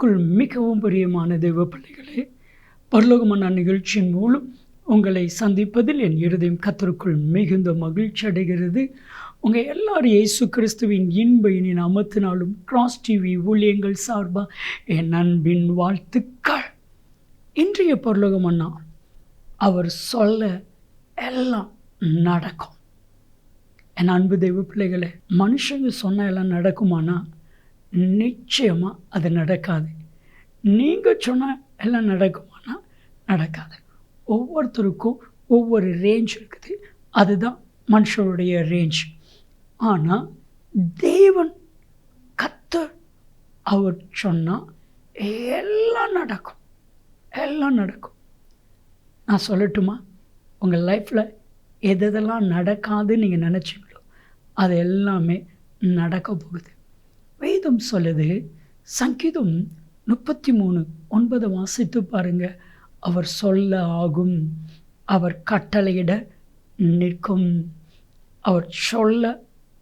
கிறிஸ்துக்குள் மிகவும் பிரியமான தெய்வ பிள்ளைகளே பரலோகமான நிகழ்ச்சியின் மூலம் உங்களை சந்திப்பதில் என் இருதயம் கத்தருக்குள் மிகுந்த மகிழ்ச்சி அடைகிறது. உங்கள் எல்லாரும் இயேசு கிறிஸ்துவின் இன்ப இனி அமர்த்தினாலும் கிராஸ் டிவி ஊழியங்கள் சார்பாக என் அன்பின் வாழ்த்துக்கள். இன்றைய பரலோகமன்னா அவர் சொல்ல எல்லாம் நடக்கும். என் அன்பு தெய்வ பிள்ளைகளை மனுஷங்க சொன்ன எல்லாம் நடக்குமானா? நிச்சயமாக அது நடக்காது. நீங்கள் சொன்னால் எல்லாம் நடக்குமானா நடக்காது. ஒவ்வொருத்தருக்கும் ஒவ்வொரு ரேஞ்ச் இருக்குது. அதுதான் மனுஷருடைய ரேஞ்ச் ஆனால் தேவன் கத்தர் அவர் சொன்னால் எல்லாம் நடக்கும். எல்லாம் நடக்கும். நான் சொல்லட்டுமா? உங்கள் லைஃப்பில் எதெல்லாம் நடக்காதுன்னு நீங்கள் நினச்சிங்களோ அது எல்லாமே நடக்க போகுது. வேதம் சொல்லுது சங்கீதம் முப்பத்தி மூணு ஒன்பது வாசித்து பாருங்க. அவர் சொல்ல ஆகும் அவர் கட்டளையிட நிற்கும் அவர் சொல்ல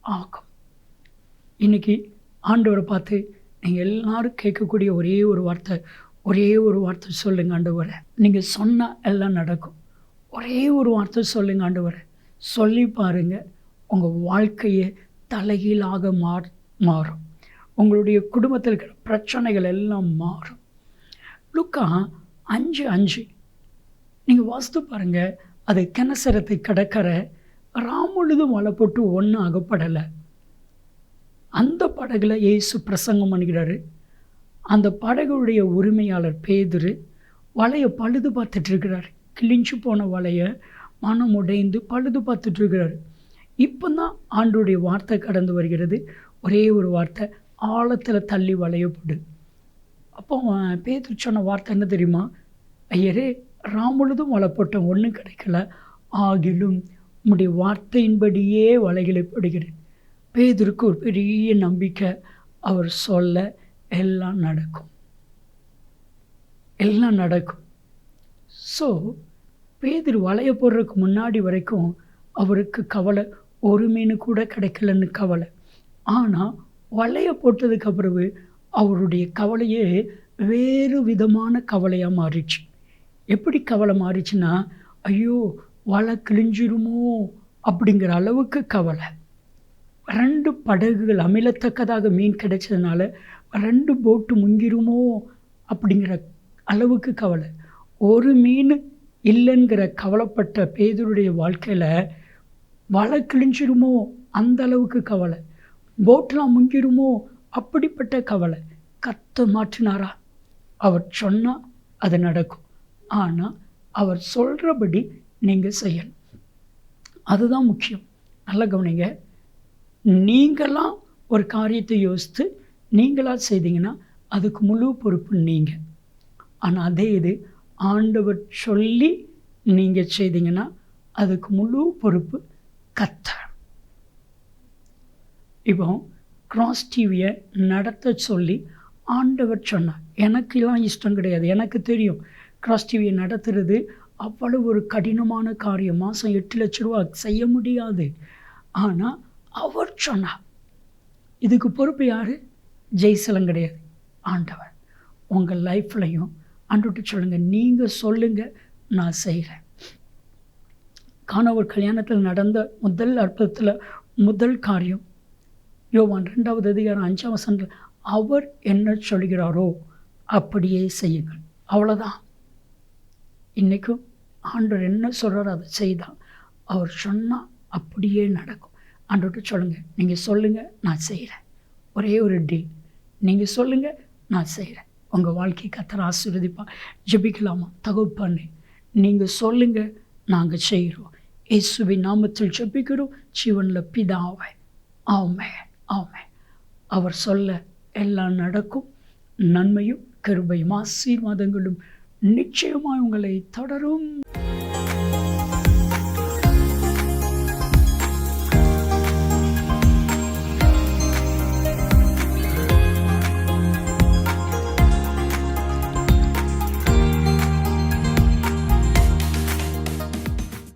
ஆகும். இன்னைக்கு ஆண்டவரை பார்த்து நீங்கள் எல்லாரும் கேட்கக்கூடிய ஒரே ஒரு வார்த்தை ஒரே ஒரு வார்த்தை சொல்லுங்க ஆண்டவரை. நீங்கள் சொன்னால் எல்லாம் நடக்கும். ஒரே ஒரு வார்த்தை சொல்லுங்க ஆண்டவரை. சொல்லி பாருங்கள் உங்கள் வாழ்க்கையை தலைகீழாக மாறும். உங்களுடைய குடும்பத்தில் இருக்கிற பிரச்சனைகள் எல்லாம் மாறும். லுக்கா அஞ்சு அஞ்சு. நீங்கள் வாஸ்து பாருங்கள் அது கிணசரத்தை கடற்கரை ராமுழுதும் வலை போட்டு ஒன்றும் அகப்படலை. அந்த படகுல இயேசு பிரசங்கம் பண்ணுகிறாரு. அந்த படகுடைய உரிமையாளர் பேதுரு வலையை பழுது பார்த்துட்டு இருக்கிறார். கிழிஞ்சு போன வலையை மனம் உடைந்து பழுது பார்த்துட்டு இருக்கிறார். இப்போ தான் ஆண்டுடைய வார்த்தை கடந்து வருகிறது. ஒரே ஒரு வார்த்தை ஆழத்தில் தள்ளி வளையப்படு. அப்போ அவன் சொன்ன வார்த்தை என்ன தெரியுமா? ஐயரே ராமுழுதும் வலை ஒன்றும் கிடைக்கல. ஆகிலும் உம்முடைய வார்த்தையின்படியே வலைகளை போடுகிறேன். பேதருக்கு ஒரு பெரிய நம்பிக்கை. அவர் சொல்ல எல்லாம் நடக்கும். எல்லாம் நடக்கும். ஸோ பேதர் வலைய போடுறதுக்கு முன்னாடி வரைக்கும் அவருக்கு கவலை ஒரு மீன் கூட கிடைக்கலன்னு கவலை. ஆனால் வலையை போட்டதுக்கு பிறகு அவருடைய கவலையே வேறு விதமான கவலையாக மாறிடுச்சு. எப்படி கவலை மாறிச்சுன்னா ஐயோ வலை கிழிஞ்சிருமோ அப்படிங்கிற அளவுக்கு கவலை. ரெண்டு படகுகள் அமிலத்தக்கதாக மீன் கிடைச்சதுனால ரெண்டு போட்டு முங்கிருமோ அப்படிங்கிற அளவுக்கு கவலை. ஒரு மீன் இல்லைங்கிற கவலைப்பட்ட பேதருடைய வாழ்க்கையில் வலை கிழிஞ்சிருமோ அந்த அளவுக்கு கவலை. போட்டெலாம் முங்கிருமோ அப்படிப்பட்ட கவலை கத்த மாற்றினாரா? அவர் சொன்னால் அது நடக்கும். ஆனால் அவர் சொல்கிறபடி நீங்கள் செய்யணும். அதுதான் முக்கியம். நல்ல கவனிங்க. நீங்களாம் ஒரு காரியத்தை யோசித்து நீங்களாக செய்தீங்கன்னா அதுக்கு முழு பொறுப்பு நீங்கள் ஆனால் அதே இது ஆண்டவர் சொல்லி நீங்கள் செய்தீங்கன்னா அதுக்கு முழு பொறுப்பு கத்த இப்போ கிராஸ் டிவியை நடத்த சொல்லி ஆண்டவர் சொன்னார். எனக்கெல்லாம் இஷ்டம் கிடையாது. எனக்கு தெரியும். கிராஸ் டிவியை நடத்துறது அவ்வளவு ஒரு கடினமான காரியம். மாதம் எட்டு லட்ச ரூபா செய்ய முடியாது. ஆனால் அவர் சொன்னார். இதுக்கு பொறுப்பு யார்? ஜெய்சலம் கிடையாது. ஆண்டவர். உங்கள் லைஃப்லையும் ஆண்டுட்டு சொல்லுங்கள் நீங்கள் சொல்லுங்கள் நான் செய்கிறேன் காணவர் கல்யாணத்தில் நடந்த முதல் அற்புதத்தில் முதல் காரியம் யோவான் ரெண்டாவது அதிகாரம் அஞ்சாம் வசனத்தில் அவர் என்ன சொல்கிறாரோ அப்படியே செய்யுங்கள். அவ்வளோதான் இன்றைக்கும் ஆண்டவர் என்ன சொல்கிறாரோ அதை செய்தால் அவர் சொன்னால் அப்படியே நடக்கும். ஆண்டவர்கிட்ட சொல்லுங்கள் நீங்கள் சொல்லுங்கள் நான் செய்கிறேன் ஒரே ஒரு டீல் நீங்கள் சொல்லுங்கள் நான் செய்கிறேன் உங்கள் வாழ்க்கை கத்தர ஆசீர்வதிப்பான் ஜெபிக்கலாமா? தகுப்பானே நீங்கள் சொல்லுங்கள் நாங்கள் செய்கிறோம் இயேசுவின் நாமத்தில் ஜெபிக்கிறோம். ஜீவனில் பிதாவை. ஆமே ஆமை அவர் சொல்ல எல்லாம் நடக்கும். நன்மையும் கருபையும் ஆசீர்வாதங்களும் நிச்சயமாக உங்களை தொடரும்.